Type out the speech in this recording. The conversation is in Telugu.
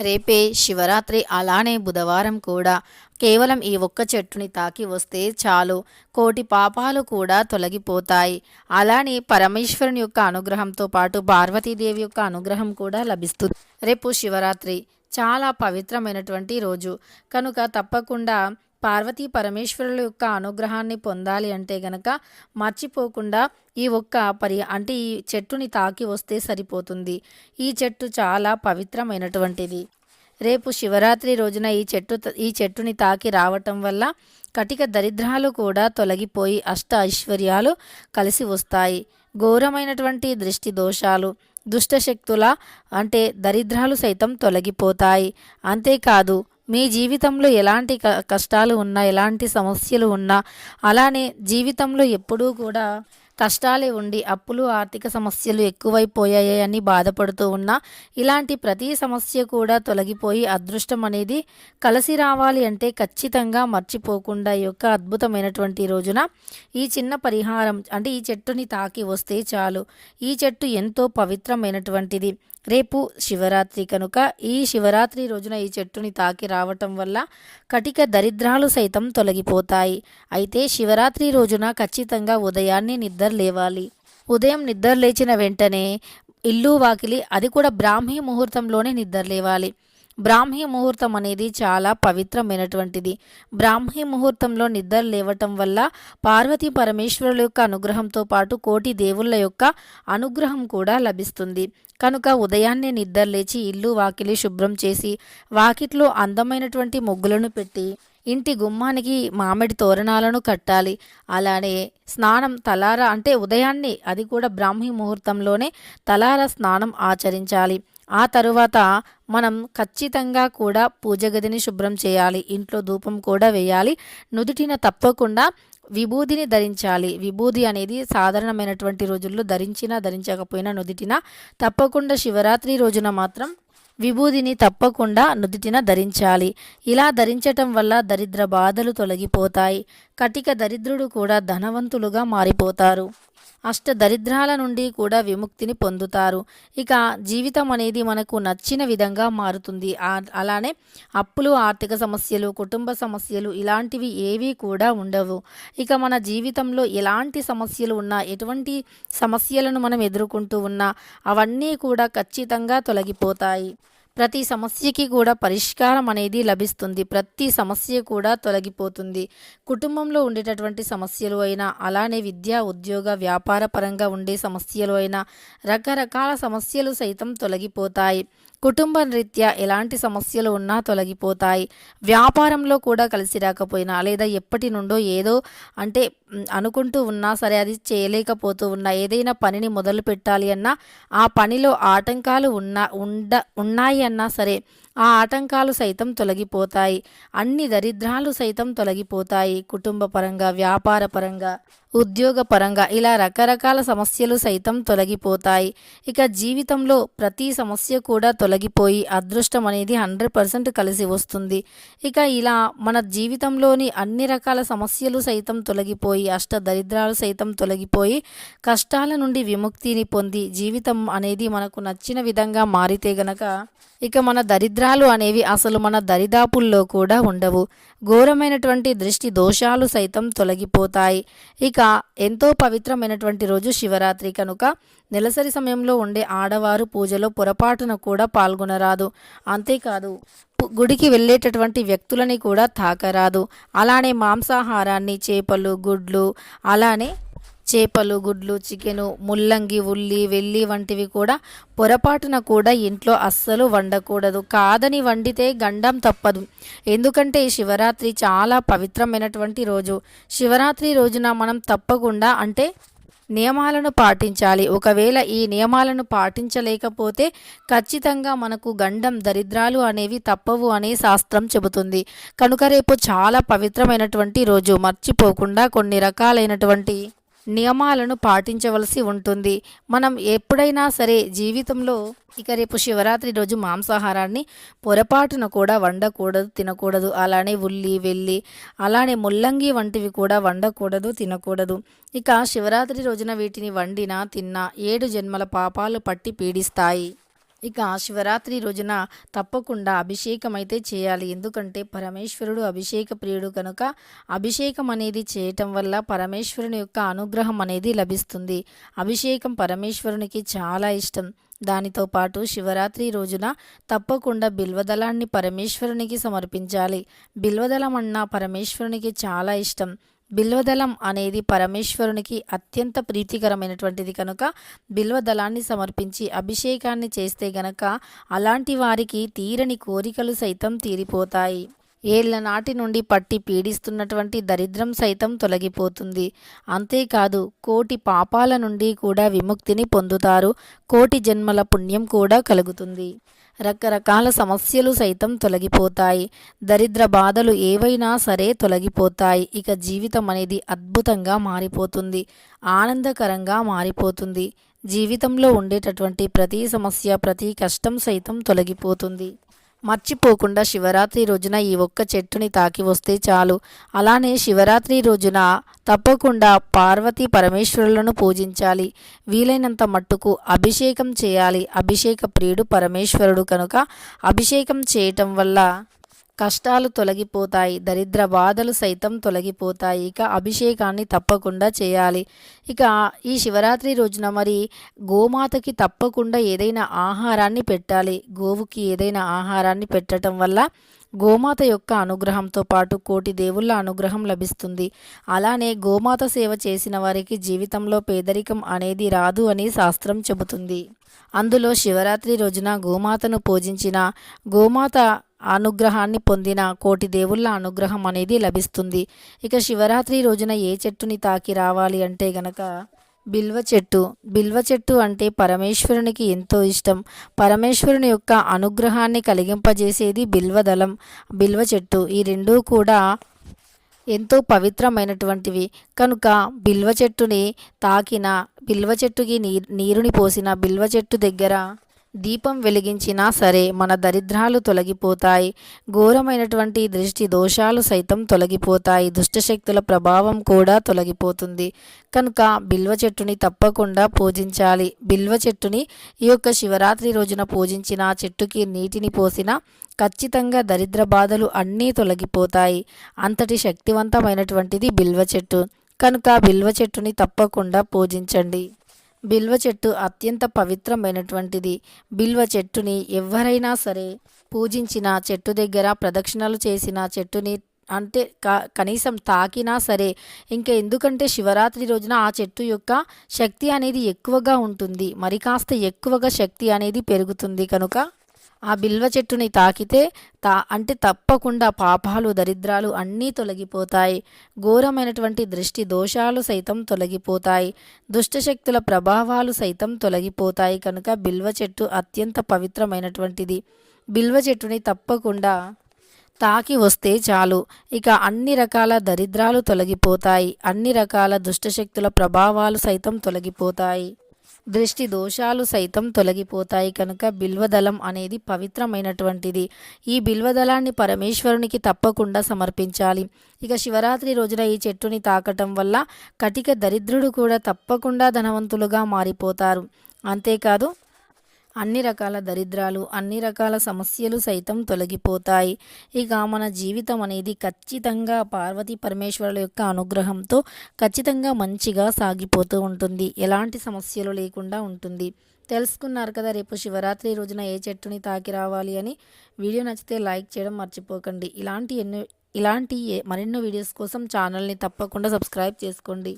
రేపే శివరాత్రి అలానే బుధవారం కూడా. కేవలం ఈ ఒక్క చెట్టుని తాకి వస్తే చాలు. కోటి పాపాలు కూడా తొలగిపోతాయి. అలానే పరమేశ్వరుని యొక్క అనుగ్రహంతో పాటు పార్వతీదేవి యొక్క అనుగ్రహం కూడా లభిస్తుంది. రేపు శివరాత్రి. చాలా పవిత్రమైనటువంటి రోజు. కనుక తప్పకుండా పార్వతీ పరమేశ్వరుల యొక్క అనుగ్రహాన్ని పొందాలి అంటే గనక మర్చిపోకుండా ఈ ఒక్క పరి అంటే ఈ చెట్టుని తాకి వస్తే సరిపోతుంది. ఈ చెట్టు చాలా పవిత్రమైనటువంటిది. రేపు శివరాత్రి రోజున ఈ చెట్టు ఈ చెట్టుని తాకి రావటం వల్ల కటిక దరిద్రాలు కూడా తొలగిపోయి అష్ట ఐశ్వర్యాలు కలిసి వస్తాయి. ఘోరమైనటువంటి దృష్టి దోషాలు దుష్టశక్తుల అంటే దరిద్రాలు సైతం తొలగిపోతాయి. అంతేకాదు మీ జీవితంలో ఎలాంటి కష్టాలు ఉన్నా ఎలాంటి సమస్యలు ఉన్నా అలానే జీవితంలో ఎప్పుడూ కూడా కష్టాలే ఉండి అప్పులు ఆర్థిక సమస్యలు ఎక్కువైపోయాయి అని బాధపడుతూ ఉన్నా ఇలాంటి ప్రతి సమస్య కూడా తొలగిపోయి అదృష్టం అనేది కలిసి రావాలి అంటే ఖచ్చితంగా మర్చిపోకుండా ఈ యొక్క అద్భుతమైనటువంటి రోజున ఈ చిన్న పరిహారం అంటే ఈ చెట్టుని తాకి వస్తే చాలు. ఈ చెట్టు ఎంతో పవిత్రమైనటువంటిది. రేపు శివరాత్రి కనుక ఈ శివరాత్రి రోజున ఈ చెట్టుని తాకి రావటం వల్ల కటిక దరిద్రాలు సైతం తొలగిపోతాయి. అయితే శివరాత్రి రోజున ఖచ్చితంగా ఉదయాన్నే నిద్ర లేవాలి. ఉదయం నిద్ర లేచిన వెంటనే ఇల్లు వాకిలి అది కూడా బ్రాహ్మీ ముహూర్తంలోనే నిద్ర లేవాలి. బ్రాహ్మీ ముహూర్తం అనేది చాలా పవిత్రమైనటువంటిది. బ్రాహ్మీ ముహూర్తంలో నిద్ర లేవటం వల్ల పార్వతీ పరమేశ్వరుల యొక్క అనుగ్రహంతో పాటు కోటి దేవుళ్ళ యొక్క అనుగ్రహం కూడా లభిస్తుంది. కనుక ఉదయాన్నే నిద్ర లేచి ఇల్లు వాకిలి శుభ్రం చేసి వాకిట్లో అందమైనటువంటి ముగ్గులను పెట్టి ఇంటి గుమ్మానికి మామిడి తోరణాలను కట్టాలి. అలానే స్నానం తలారా అంటే ఉదయాన్నే అది కూడా బ్రాహ్మీ ముహూర్తంలోనే తలారా స్నానం ఆచరించాలి. ఆ తరువాత మనం ఖచ్చితంగా కూడా పూజ గదిని శుభ్రం చేయాలి. ఇంట్లో ధూపం కూడా వేయాలి. నుదుటిన తప్పకుండా విభూదిని ధరించాలి. విభూది అనేది సాధారణమైనటువంటి రోజుల్లో ధరించినా ధరించకపోయినా నుదిటిన తప్పకుండా శివరాత్రి రోజున మాత్రం విభూదిని తప్పకుండా నుదిటిన ధరించాలి. ఇలా ధరించటం వల్ల దరిద్ర బాధలు తొలగిపోతాయి. కటిక దరిద్రుడు కూడా ధనవంతులుగా మారిపోతారు. అష్ట దరిద్రాల నుండి కూడా విముక్తిని పొందుతారు. ఇక జీవితం అనేది మనకు నచ్చిన విధంగా మారుతుంది. అలానే అప్పులు ఆర్థిక సమస్యలు కుటుంబ సమస్యలు ఇలాంటివి ఏవి కూడా ఉండవు. ఇక మన జీవితంలో ఎలాంటి సమస్యలు ఉన్నా ఎటువంటి సమస్యలను మనం ఎదుర్కొంటూ ఉన్నా అవన్నీ కూడా ఖచ్చితంగా తొలగిపోతాయి. ప్రతి సమస్యకి కూడా పరిష్కారం అనేది లభిస్తుంది. ప్రతి సమస్య కూడా తొలగిపోతుంది. కుటుంబంలో ఉండేటటువంటి సమస్యలు అయినా అలానే విద్య ఉద్యోగ వ్యాపార పరంగా ఉండే సమస్యలు అయినా రకరకాల సమస్యలు సైతం తొలగిపోతాయి. కుటుంబ రీత్యా ఎలాంటి సమస్యలు ఉన్నా తొలగిపోతాయి. వ్యాపారంలో కూడా కలిసి రాకపోయినా లేదా ఎప్పటి నుండో ఏదో అంటే అనుకుంటూ ఉన్నా సరే అది చేయలేకపోతూ ఉన్నా ఏదైనా పనిని మొదలు పెట్టాలి అన్నా ఆ పనిలో ఆటంకాలు ఉన్నా ఉండ ఉన్నాయి అన్నా సరే ఆ ఆటంకాలు సైతం తొలగిపోతాయి. అన్ని దరిద్రాలు సైతం తొలగిపోతాయి కుటుంబ పరంగా వ్యాపార పరంగా. ఉద్యోగపరంగా ఇలా రకరకాల సమస్యలు సైతం తొలగిపోతాయి. ఇక జీవితంలో ప్రతి సమస్య కూడా తొలగిపోయి అదృష్టం అనేది హండ్రెడ్ పర్సెంట్ కలిసి వస్తుంది. ఇక ఇలా మన జీవితంలోని అన్ని రకాల సమస్యలు సైతం తొలగిపోయి అష్ట దరిద్రాలు సైతం తొలగిపోయి కష్టాల నుండి విముక్తిని పొంది జీవితం అనేది మనకు నచ్చిన విధంగా మారితే గనక ఇక మన దరిద్రాలు అనేవి అసలు మన దరిదాపుల్లో కూడా ఉండవు. ఘోరమైనటువంటి దృష్టి దోషాలు సైతం తొలగిపోతాయి. ఇక ఎంతో పవిత్రమైనటువంటి రోజు శివరాత్రి. కనుక నెలసరి సమయంలో ఉండే ఆడవారు పూజలో పొరపాటున కూడా పాల్గొనరాదు. అంతేకాదు గుడికి వెళ్ళేటటువంటి వ్యక్తులని కూడా తాకరాదు. అలానే మాంసాహారాన్ని చేపలు గుడ్లు అలానే చేపలు గుడ్లు చికెను ముల్లంగి ఉల్లి వెల్లి వంటివి కూడా పొరపాటున కూడా ఇంట్లో అస్సలు వండకూడదు. కాదని వండితే గండం తప్పదు. ఎందుకంటే శివరాత్రి చాలా పవిత్రమైనటువంటి రోజు. శివరాత్రి రోజున మనం తప్పకుండా అంటే నియమాలను పాటించాలి. ఒకవేళ ఈ నియమాలను పాటించలేకపోతే ఖచ్చితంగా మనకు గండం దరిద్రాలు అనేవి తప్పవు అనే శాస్త్రం చెబుతుంది. కనుక రేపు చాలా పవిత్రమైనటువంటి రోజు. మర్చిపోకుండా కొన్ని రకాలైనటువంటి నియమాలను పాటించవలసి ఉంటుంది. మనం ఎప్పుడైనా సరే జీవితంలో ఇక రేపు శివరాత్రి రోజు మాంసాహారాన్ని పొరపాటున కూడా వండకూడదు తినకూడదు. అలానే ఉల్లి వెల్లి అలానే ముల్లంగి వంటివి కూడా వండకూడదు తినకూడదు. ఇక శివరాత్రి రోజున వీటిని వండినా తిన్నా ఏడు జన్మల పాపాలు పట్టి పీడిస్తాయి. ఇక శివరాత్రి రోజున తప్పకుండా అభిషేకం అయితే చేయాలి. ఎందుకంటే పరమేశ్వరుడు అభిషేక ప్రియుడు కనుక అభిషేకం అనేది చేయటం వల్ల పరమేశ్వరుని యొక్క అనుగ్రహం అనేది లభిస్తుంది. అభిషేకం పరమేశ్వరునికి చాలా ఇష్టం. దానితో పాటు శివరాత్రి రోజున తప్పకుండా బిల్వదళాన్ని పరమేశ్వరునికి సమర్పించాలి. బిల్వదళం అన్న పరమేశ్వరునికి చాలా ఇష్టం. బిల్వదళం అనేది పరమేశ్వరునికి అత్యంత ప్రీతికరమైనటువంటిది కనుక బిల్వదళాన్ని సమర్పించి అభిషేకాన్ని చేస్తే గనక అలాంటి వారికి తీరని కోరికలు సైతం తీరిపోతాయి. ఏళ్ళ నాటి నుండి పట్టి పీడిస్తున్నటువంటి దరిద్రం సైతం తొలగిపోతుంది. అంతేకాదు కోటి పాపాల నుండి కూడా విముక్తిని పొందుతారు. కోటి జన్మల పుణ్యం కూడా కలుగుతుంది. రకరకాల సమస్యలు సైతం తొలగిపోతాయి. దరిద్ర బాధలు ఏవైనా సరే తొలగిపోతాయి. ఇక జీవితం అనేది అద్భుతంగా మారిపోతుంది. ఆనందకరంగా మారిపోతుంది. జీవితంలో ఉండేటటువంటి ప్రతి సమస్య ప్రతి కష్టం సైతం తొలగిపోతుంది. మర్చిపోకుండా శివరాత్రి రోజున ఈ ఒక్క చెట్టుని తాకి వస్తే చాలు. అలానే శివరాత్రి రోజున తప్పకుండా పార్వతీ పరమేశ్వరులను పూజించాలి. వీలైనంత మట్టుకు అభిషేకం చేయాలి. అభిషేక ప్రియుడు పరమేశ్వరుడు కనుక అభిషేకం చేయటం వల్ల కష్టాలు తొలగిపోతాయి దరిద్ర బాధలు సైతం తొలగిపోతాయి. ఇక అభిషేకాన్ని తప్పకుండా చేయాలి. ఇక ఈ శివరాత్రి రోజున మరి గోమాతకి తప్పకుండా ఏదైనా ఆహారాన్ని పెట్టాలి. గోవుకి ఏదైనా ఆహారాన్ని పెట్టడం వల్ల గోమాత యొక్క అనుగ్రహంతో పాటు కోటి దేవుళ్ళ అనుగ్రహం లభిస్తుంది. అలానే గోమాత సేవ చేసిన వారికి జీవితంలో పేదరికం అనేది రాదు అని శాస్త్రం చెబుతుంది. అందులో శివరాత్రి రోజున గోమాతను పూజించిన గోమాత అనుగ్రహాన్ని పొందిన కోటి దేవుళ్ళ అనుగ్రహం అనేది లభిస్తుంది. ఇక శివరాత్రి రోజున ఏ చెట్టుని తాకి రావాలి అంటే గనక బిల్వ చెట్టు. బిల్వ చెట్టు అంటే పరమేశ్వరునికి ఎంతో ఇష్టం. పరమేశ్వరుని యొక్క అనుగ్రహాన్ని కలిగింపజేసేది బిల్వదళం బిల్వ చెట్టు. ఈ రెండూ కూడా ఎంతో పవిత్రమైనటువంటివి. కనుక బిల్వ చెట్టుని తాకిన బిల్వ చెట్టుకి నీ నీరుని పోసిన బిల్వ చెట్టు దగ్గర దీపం వెలిగించినా సరే మన దరిద్రాలు తొలగిపోతాయి. ఘోరమైనటువంటి దృష్టి దోషాలు సైతం తొలగిపోతాయి. దుష్టశక్తుల ప్రభావం కూడా తొలగిపోతుంది. కనుక బిల్వ చెట్టుని తప్పకుండా పూజించాలి. బిల్వ చెట్టుని ఈ యొక్క శివరాత్రి రోజున పూజించిన చెట్టుకి నీటిని పోసిన ఖచ్చితంగా దరిద్ర బాధలు అన్నీ తొలగిపోతాయి. అంతటి శక్తివంతమైనటువంటిది బిల్వ చెట్టు. కనుక బిల్వ చెట్టుని తప్పకుండా పూజించండి. బిల్వ చెట్టు అత్యంత పవిత్రమైనటువంటిది. బిల్వ చెట్టుని ఎవరైనా సరే పూజించిన చెట్టు దగ్గర ప్రదక్షిణలు చేసిన చెట్టుని అంటే కనీసం తాకినా సరే ఇంకా ఎందుకంటే శివరాత్రి రోజున ఆ చెట్టు యొక్క శక్తి అనేది ఎక్కువగా ఉంటుంది. మరి కాస్త ఎక్కువగా శక్తి అనేది పెరుగుతుంది కనుక ఆ బిల్వ చెట్టుని తాకితే తా అంటే తప్పకుండా పాపాలు దరిద్రాలు అన్నీ తొలగిపోతాయి. ఘోరమైనటువంటి దృష్టి దోషాలు సైతం తొలగిపోతాయి. దుష్టశక్తుల ప్రభావాలు సైతం తొలగిపోతాయి. కనుక బిల్వ చెట్టు అత్యంత పవిత్రమైనటువంటిది. బిల్వ చెట్టుని తప్పకుండా తాకి వస్తే చాలు. ఇక అన్ని రకాల దరిద్రాలు తొలగిపోతాయి. అన్ని రకాల దుష్టశక్తుల ప్రభావాలు సైతం తొలగిపోతాయి. దృష్టి దోషాలు సైతం తొలగిపోతాయి కనుక బిల్వదళం అనేది పవిత్రమైనటువంటిది. ఈ బిల్వదళాన్ని పరమేశ్వరునికి తప్పకుండా సమర్పించాలి. ఇక శివరాత్రి రోజున ఈ చెట్టుని తాకటం వల్ల కటిక దరిద్రుడు కూడా తప్పకుండా ధనవంతులుగా మారిపోతారు. అంతేకాదు అన్ని రకాల దరిద్రాలు అన్ని రకాల సమస్యలు సైతం తొలగిపోతాయి. ఇక మన జీవితం అనేది ఖచ్చితంగా పార్వతీ పరమేశ్వరుల యొక్క అనుగ్రహంతో ఖచ్చితంగా మంచిగా సాగిపోతూ ఉంటుంది. ఎలాంటి సమస్యలు లేకుండా ఉంటుంది. తెలుసుకున్నారు కదా రేపు శివరాత్రి రోజున ఏ చెట్టుని తాకి రావాలి అని. వీడియో నచ్చితే లైక్ చేయడం మర్చిపోకండి. ఇలాంటి ఎన్నో ఇలాంటి మరెన్నో వీడియోస్ కోసం ఛానల్ని తప్పకుండా సబ్స్క్రైబ్ చేసుకోండి.